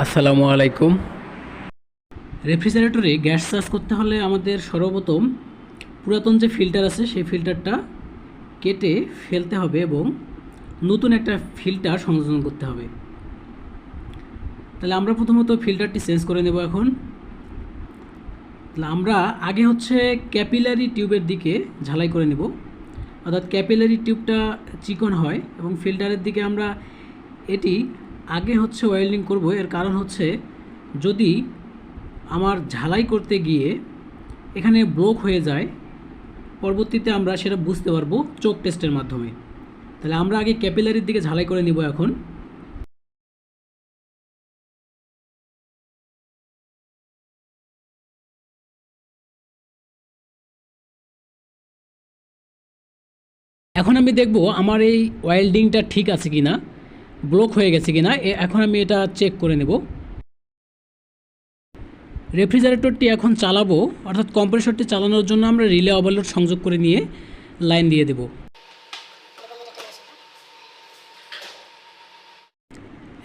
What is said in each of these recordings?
আসসালামু আলাইকুম। রেফ্রিজারেটরে gas charge করতে হলে আমাদের সর্বপ্রথম পুরাতন যে ফিল্টার আছে, সেই ফিল্টারটা কেটে ফেলতে হবে এবং নতুন একটা ফিল্টার সংযোজন করতে হবে। তাহলে আমরা প্রথমত ফিল্টারটি চেঞ্জ করে নেব এখন। তাহলে আমরা আগে হচ্ছে ক্যাপিলারি টিউবের দিকে ঝালাই করে নেব। অর্থাৎ ক্যাপিলারি টিউবটা চিকন হয় এবং ফিল্টারের দিকে আমরা এটি আগে হচ্ছে ওয়েল্ডিং করব, এর কারণ হচ্ছে যদি আমার ঝালাই করতে গিয়ে এখানে ব্লক হয়ে যায়, পরবর্তীতে আমরা সেটা বুঝতে পারব চোখ টেস্টের মাধ্যমে। তাহলে আমরা আগে ক্যাপিলারির দিকে ঝালাই করে নিব এখন। এখন আমি দেখব আমার এই ওয়েল্ডিংটা ঠিক আছে কি না ব্লক হয়ে গেছে কিনা এখন আমি এটা চেক করে নেব। রেফ্রিজারেটরটি এখন চালাবো, অর্থাৎ কম্প্রেসরটি চালানোর জন্য আমরা রিলে ওভারলোড সংযোগ করে নিয়ে লাইন দিয়ে দেব।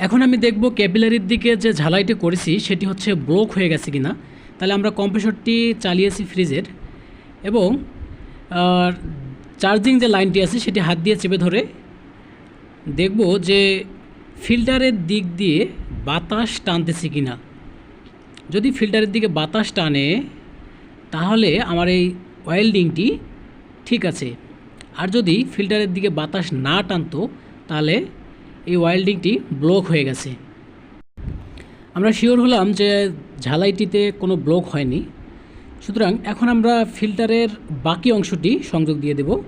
এখন আমি দেখব ক্যাপিলারির দিকে যে ঝালাইটি করেছি, সেটি হচ্ছে ব্লক হয়ে গেছে কিনা। তাহলে আমরা কম্প্রেসরটি চালিয়েছি ফ্রিজের এবং চার্জিং যে লাইনটি আছে, সেটি হাত দিয়ে চেপে ধরে দেখব যে ফিল্টারের দিক দিয়ে বাতাস টানতেছে কি না যদি ফিল্টারের দিকে বাতাস টানে, তাহলে আমার এই ওয়েল্ডিংটি ঠিক আছে। আর যদি ফিল্টারের দিকে বাতাস না টানতো, তাহলে এই ওয়েল্ডিংটি ব্লক হয়ে গেছে। আমরা শিওর হলাম যে ঝালাইটিতে কোনো ব্লক হয়নি। সুতরাং এখন আমরা ফিল্টারের বাকি অংশটি সংযোগ দিয়ে দেব।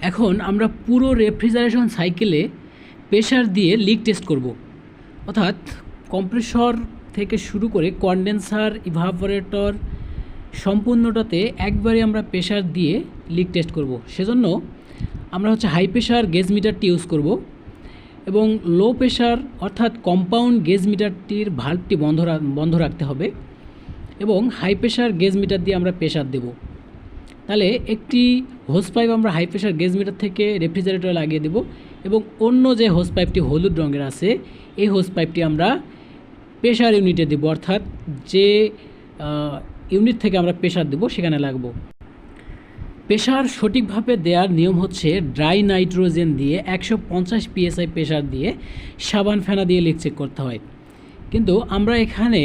এখন আমরা পুরো রেফ্রিজারেশন সাইকেলে প্রেশার দিয়ে লিক টেস্ট করব। অর্থাৎ কম্প্রেসর থেকে শুরু করে কন্ডেন্সার ইভাপোরেটর সম্পূর্ণটাতে একবারে আমরা প্রেশার দিয়ে লিক টেস্ট করব। সেজন্য আমরা হচ্ছে হাই প্রেশার গেজ মিটারটি ইউজ করব এবং লো প্রেশার অর্থাৎ কম্পাউন্ড গেজ মিটারটির ভাল্বটি বন্ধ বন্ধ রাখতে হবে এবং হাই প্রেশার গেজ মিটার দিয়ে আমরা প্রেশার দেব। তাহলে একটি হোস পাইপ আমরা হাই প্রেশার গেজ মিটার থেকে রেফ্রিজারেটরে লাগিয়ে দেব এবং অন্য যে হোস পাইপটি হলুদ রঙের আছে, এই হোস পাইপটি আমরা প্রেশার ইউনিটে দেবো, অর্থাৎ যে ইউনিট থেকে আমরা প্রেশার দেবো সেখানে লাগবো। প্রেশার সঠিকভাবে দেওয়ার নিয়ম হচ্ছে ড্রাই নাইট্রোজেন দিয়ে একশো পঞ্চাশ পিএসআই প্রেশার দিয়ে সাবান ফেনা দিয়ে লিক চেক করতে হয়। কিন্তু আমরা এখানে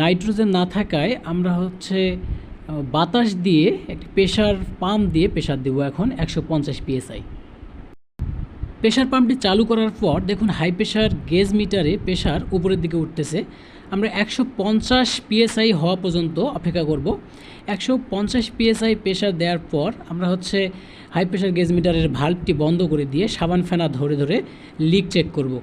নাইট্রোজেন না থাকায় আমরা হচ্ছে বাতাস দিয়ে, একটি প্রেশার পাম্প দিয়ে প্রেশার দেবো এখন একশো পঞ্চাশ পিএসআই। প্রেশার পাম্পটি চালু করার পর দেখুন হাই প্রেশার গেজ মিটারে প্রেশার উপরের দিকে উঠতেছে। আমরা একশো পঞ্চাশ পিএসআই হওয়া পর্যন্ত অপেক্ষা করব। একশো পঞ্চাশ পিএসআই প্রেশার দেওয়ার পর আমরা হচ্ছে হাই প্রেশার গেজ মিটারের ভাল্বটি বন্ধ করে দিয়ে সাবান ফেনা ধরে ধরে লিক চেক করব।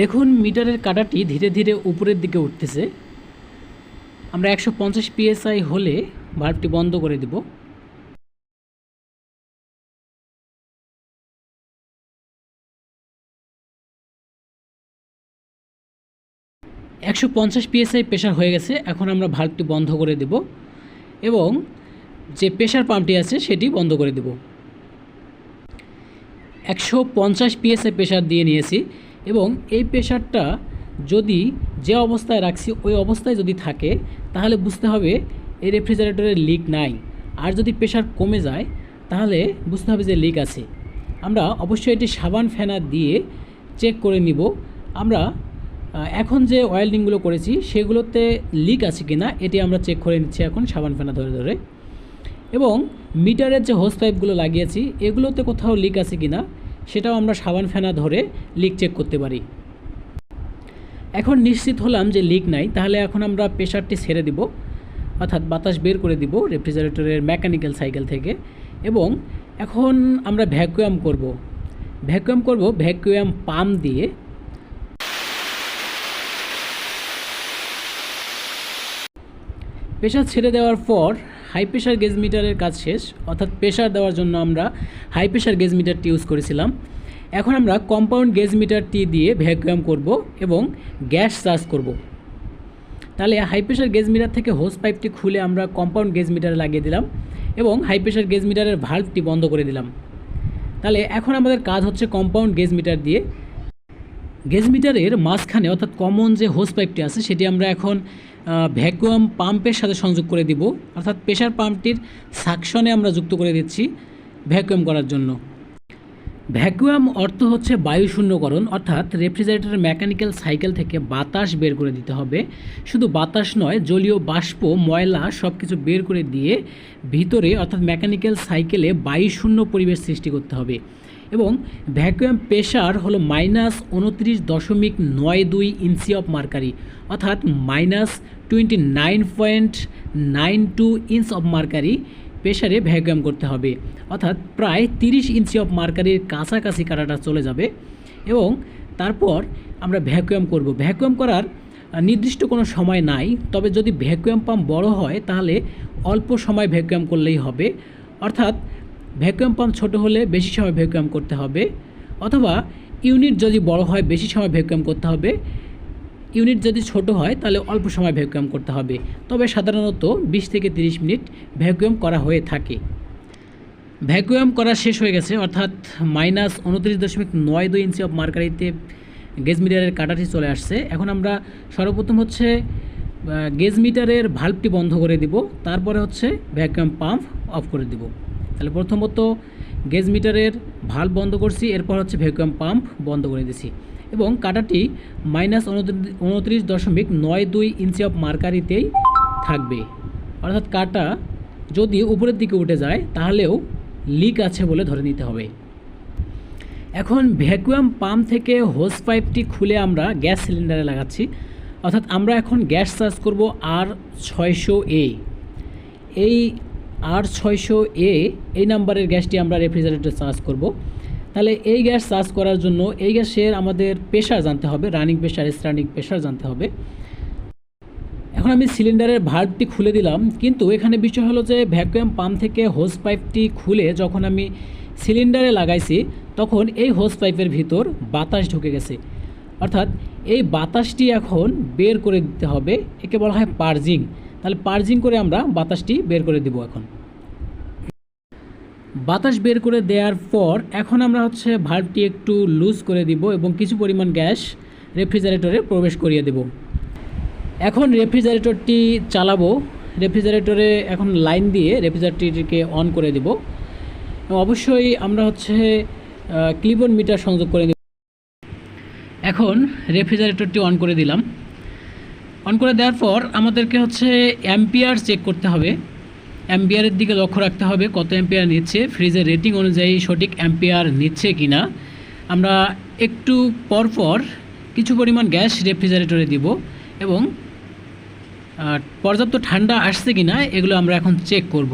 দেখুন, মিটারের কাটাটি ধীরে ধীরে উপরের দিকে উঠতেছে। আমরা একশো পঞ্চাশ পিএসআই হলে ভাল্বটি বন্ধ করে দেবো। একশো পঞ্চাশ পিএসআই প্রেশার হয়ে গেছে, এখন আমরা ভাল্বটি বন্ধ করে দেব এবং যে প্রেশার পাম্পটি আছে সেটি বন্ধ করে দেব। একশো পঞ্চাশ পিএসআই প্রেশার দিয়ে নিয়েছি। এবং এই প্রেশারটা যদি যে অবস্থায় রাখছি, ওই অবস্থায় যদি থাকে, তাহলে বুঝতে হবে এই রেফ্রিজারেটরের লিক নাই। আর যদি প্রেশার কমে যায়, তাহলে বুঝতে হবে যে লিক আছে। আমরা অবশ্যই এটি সাবান, ফেনা দিয়ে চেক করে নিব। আমরা এখন যে ওয়েল্ডিংগুলো করেছি, সেগুলোতে লিক আছে কি না এটি আমরা চেক করে নিচ্ছি এখন সাবান, ফেনা ধরে ধরে। এবং মিটারের যে হোস পাইপগুলো লাগিয়েছি, এগুলোতে কোথাও লিক আছে কি না সেটাও আমরা সাবান ফেনা ধরে লিক চেক করতে পারি। এখন নিশ্চিত হলাম যে লিক নাই, তাহলে এখন আমরা প্রেশারটি ছেড়ে দিব, অর্থাৎ বাতাস বের করে দিব রেফ্রিজারেটরের মেকানিক্যাল সাইকেল থেকে এবং এখন আমরা ভ্যাকুয়াম করব। ভ্যাকুয়াম করব ভ্যাকুয়াম পাম্প দিয়ে প্রেশার ছেড়ে দেওয়ার পর হাই প্রেশার গেজ মিটারের কাজ শেষ, অর্থাৎ প্রেশার দেওয়ার জন্য আমরা হাই প্রেশার গেজ মিটারটি ইউজ করেছিলাম। এখন আমরা কম্পাউন্ড গেজ মিটারটি দিয়ে ভ্যাকুয়াম করব এবং গ্যাস চার্জ করব। তাহলে হাই প্রেশার গেজ মিটার থেকে হোস পাইপটি খুলে আমরা কম্পাউন্ড গেজ মিটারে লাগিয়ে দিলাম এবং হাই প্রেশার গেজ মিটারের ভাল্বটি বন্ধ করে দিলাম। তাহলে এখন আমাদের কাজ হচ্ছে কম্পাউন্ড গেজ মিটার দিয়ে। গেজ মিটারের মাঝখানে, অর্থাৎ কমন যে হোস পাইপটি আছে, সেটি আমরা এখন ভ্যাকুয়াম পাম্পের সাথে সংযোগ করে দিব। অর্থাৎ প্রেশার পাম্পটির সাকশনে আমরা যুক্ত করে দিচ্ছি ভ্যাকুয়াম করার জন্য। ভ্যাকুয়াম অর্থ হচ্ছে বায়ু শূন্যকরণ, অর্থাৎ রেফ্রিজারেটরের মেকানিক্যাল সাইকেল থেকে বাতাস বের করে দিতে হবে। শুধু বাতাস নয়, জলীয় বাষ্প, ময়লা সব কিছু বের করে দিয়ে ভিতরে, অর্থাৎ মেকানিক্যাল সাইকেলে বায়ু শূন্য পরিবেশ সৃষ্টি করতে হবে। এবং ভ্যাকুয়াম প্রেশার হলো মাইনাস উনত্রিশ দশমিক নয় দুই ইঞ্চি অফ মার্কারি, অর্থাৎ minus twenty nine point nine two inch of mercury প্রেশারে ভ্যাকুয়াম করতে হবে, অর্থাৎ প্রায় তিরিশ ইঞ্চি অফ মার্কারির কাছাকাছি কাটাটা চলে যাবে এবং তারপর আমরা ভ্যাকুয়াম করব। ভ্যাকুয়াম করার নির্দিষ্ট কোনো সময় নাই, তবে যদি ভ্যাকুয়াম পাম্প বড় হয় তাহলে অল্প সময় ভ্যাকুয়াম করলেই হবে, অর্থাৎ ভ্যাকুয়াম পাম্প ছোট হলে বেশি সময় ভ্যাকুয়াম করতে হবে, অথবা ইউনিট যদি বড় হয় বেশি সময় ভ্যাকুয়াম করতে হবে। ইউনিট যদি ছোট হয় তাহলে অল্প সময় ভ্যাকুয়াম করতে হবে, তবে সাধারণত বিশ থেকে তিরিশ মিনিট ভ্যাকুয়াম করা হয়ে থাকে। ভ্যাকুয়াম করা শেষ হয়ে গেছে, অর্থাৎ মাইনাস উনত্রিশ দশমিক নয় দুই ইঞ্চি অফ মার্কারিতে গেজ মিটারের কাটাটি চলে আসছে। এখন আমরা সর্বপ্রথম হচ্ছে গেজ মিটারের ভাল্বটি বন্ধ করে দিব, তারপরে হচ্ছে ভ্যাকুয়াম পাম্প অফ করে দিব। তাহলে প্রথমত গেজ মিটারের ভাল্ব বন্ধ করছি, এরপর হচ্ছে ভ্যাকুয়াম পাম্প বন্ধ করে দিছি। এবং কাটাটি মাইনাস উনত্রিশ দশমিক নয় দুই ইঞ্চি অফ মার্কারিতেই থাকবে। অর্থাৎ কাটা যদি উপরের দিকে উঠে যায়, তাহলেও লিক আছে বলে ধরে নিতে হবে। এখন ভ্যাকুয়াম পাম্প থেকে হোস পাইপটি খুলে আমরা গ্যাস সিলিন্ডারে লাগাচ্ছি। অর্থাৎ আমরা এখন গ্যাস চার্জ করব আর ছয়শো এ এই আর ছয়শো এ, এই নাম্বারের গ্যাসটি আমরা রেফ্রিজারেটরে চার্জ করব। তাহলে এই গ্যাস চার্জ করার জন্য এই গ্যাসের আমাদের প্রেশার জানতে হবে, রানিং প্রেশার, স্ট্যান্ডিং প্রেশার জানতে হবে। এখন আমি সিলিন্ডারের ভাল্বটি খুলে দিলাম, কিন্তু এখানে বিষয় হলো যে ভ্যাকুয়াম পাম্প থেকে হোস পাইপটি খুলে যখন আমি সিলিন্ডারে লাগাইছি, তখন এই হোস পাইপের ভিতর বাতাস ঢুকে গেছে। অর্থাৎ এই বাতাসটি এখন বের করে দিতে হবে, একে বলা হয় পার্জিং। তাহলে পার্জিং করে আমরা বাতাসটি বের করে দেব এখন। বাতাস বের করে দেওয়ার পর এখন আমরা হচ্ছে ভাল্বটি একটু লুজ করে দিব এবং কিছু পরিমাণ গ্যাস রেফ্রিজারেটরে প্রবেশ করিয়ে দেব। এখন রেফ্রিজারেটরটি চালাবো। রেফ্রিজারেটরে এখন লাইন দিয়ে রেফ্রিজারেটরটিকে অন করে দেব। অবশ্যই আমরা হচ্ছে ক্লিবন মিটার সংযোগ করে দেব। এখন রেফ্রিজারেটরটি অন করে দিলাম। অন করে দেওয়ার পর আমাদেরকে হচ্ছে অ্যাম্পিয়ার চেক করতে হবে। অ্যাম্পিয়ারের দিকে লক্ষ্য রাখতে হবে কত অ্যাম্পিয়ার নিচ্ছে ফ্রিজের রেটিং অনুযায়ী সঠিক অ্যাম্পিয়ার নিচ্ছে কি না আমরা একটু পর পর কিছু পরিমাণ গ্যাস রেফ্রিজারেটরে দিব এবং পর্যাপ্ত ঠান্ডা আসছে কি না এগুলো আমরা এখন চেক করব।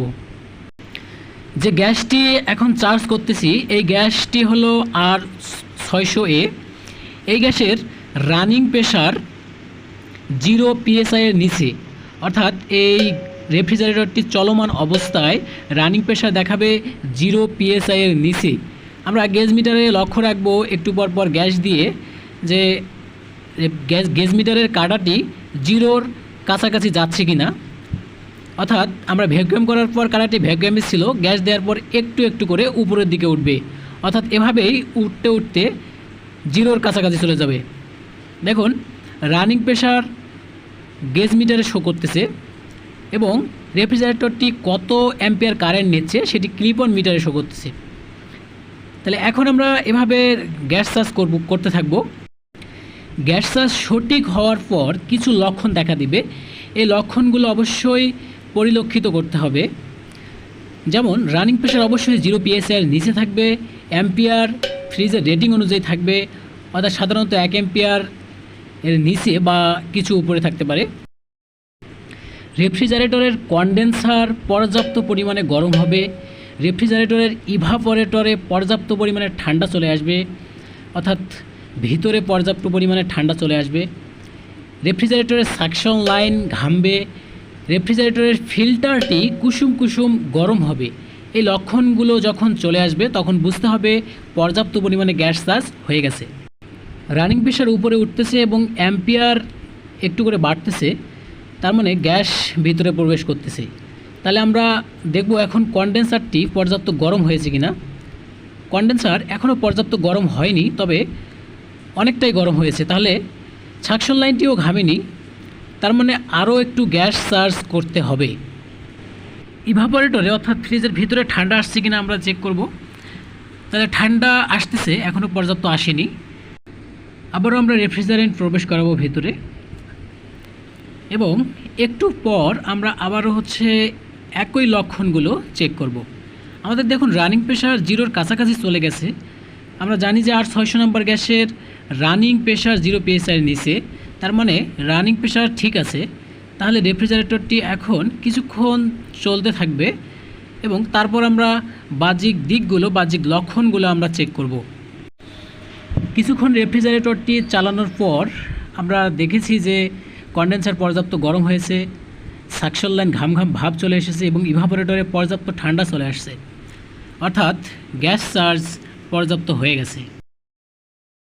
যে গ্যাসটি এখন চার্জ করতেছি, এই গ্যাসটি হলো আর ছয়শো এ এই গ্যাসের রানিং প্রেশার জিরো পিএসআই এর নিচে। অর্থাৎ এই রেফ্রিজারেটরটি চলমান অবস্থায় রানিং প্রেশার দেখাবে জিরো পিএসআই এর নিচে। আমরা গ্যাস মিটারে লক্ষ্য রাখব একটু পর পর গ্যাস দিয়ে যে গ্যাস গ্যাস মিটারের কাটাটি জিরোর কাছাকাছি যাচ্ছে কি না অর্থাৎ আমরা ভ্যাকুয়াম করার পর কাটাটি ভ্যাকুয়ামে ছিল, গ্যাস দেওয়ার পর একটু একটু করে উপরের দিকে উঠবে। অর্থাৎ এভাবেই উঠতে উঠতে জিরোর কাছাকাছি চলে যাবে। দেখুন রানিং প্রেশার গেজ মিটারে শো করতেছে এবং রেফ্রিজারেটরটি কত অ্যাম্পিয়ার কারেন্ট নিচ্ছে সেটি ক্লিপন মিটারে শো করতেছে। তাহলে এখন আমরা এভাবে গ্যাস চার্জ করব, করতে থাকব। গ্যাস চার্জ সঠিক হওয়ার পর কিছু লক্ষণ দেখা দিবে। এই লক্ষণগুলো অবশ্যই পরিলক্ষিত করতে হবে। যেমন, রানিং প্রেশার অবশ্যই জিরো পিএসআর নিচে থাকবে, অ্যাম্পিয়ার ফ্রিজের রেটিং অনুযায়ী থাকবে, অর্থাৎ সাধারণত এক অ্যাম্পিয়ার এর নিচে বা কিছু উপরে থাকতে পারে। রেফ্রিজারেটরের কন্ডেন্সার পর্যাপ্ত পরিমাণে গরম হবে। রেফ্রিজারেটরের ইভাপরেটরে পর্যাপ্ত পরিমাণে ঠান্ডা চলে আসবে। অর্থাৎ ভিতরে পর্যাপ্ত পরিমাণে ঠান্ডা চলে আসবে। রেফ্রিজারেটরের সাকশন লাইন ঘামবে। রেফ্রিজারেটরের ফিল্টারটি কুসুম কুসুম গরম হবে। এই লক্ষণগুলো যখন চলে আসবে, তখন বুঝতে হবে পর্যাপ্ত পরিমাণে গ্যাস চার্জ হয়ে গেছে। রানিং প্রেশার উপরে উঠতেছে এবং অ্যাম্পিয়ার একটু করে বাড়তেছে, তার মানে গ্যাস ভিতরে প্রবেশ করতেছে। তাহলে আমরা দেখব এখন কনডেন্সারটি পর্যাপ্ত গরম হয়েছে কিনা। কন্ডেন্সার এখনও পর্যাপ্ত গরম হয়নি, তবে অনেকটাই গরম হয়েছে। তাহলে সাকশন লাইনটিও ঘামেনি, তার মানে আরও একটু গ্যাস চার্জ করতে হবে। ইভাপোরেটরে অর্থাৎ ফ্রিজের ভিতরে ঠান্ডা আসছে কিনা আমরা চেক করব। তাহলে ঠান্ডা আসতেছে এখনও পর্যাপ্ত আসেনি। আবারও আমরা রেফ্রিজারেন্ট প্রবেশ করাবো ভেতরে। এবং একটু পর আমরা আবারও হচ্ছে একই লক্ষণগুলো চেক করব। আমাদের দেখুন রানিং প্রেশার জিরোর কাছাকাছি চলে গেছে। আমরা জানি যে আর ছয়শো নম্বর গ্যাসের রানিং প্রেশার জিরো পিএসআই নিচে। তার মানে রানিং প্রেশার ঠিক আছে। তাহলে রেফ্রিজারেটরটি এখন কিছুক্ষণ চলতে থাকবে এবং তারপর আমরা বাহ্যিক দিকগুলো, বাহ্যিক লক্ষণগুলো আমরা চেক করব। কিছুক্ষণ রেফ্রিজারেটরটি চালানোর পর আমরা দেখেছি যে কন্ডেন্সার পর্যাপ্ত গরম হয়েছে, সাকশন লাইন ঘাম ঘাম ভাব চলে এসেছে এবং ইভাপোরেটরে পর্যাপ্ত ঠান্ডা চলে আসছে। অর্থাৎ গ্যাস চার্জ পর্যাপ্ত হয়ে গেছে।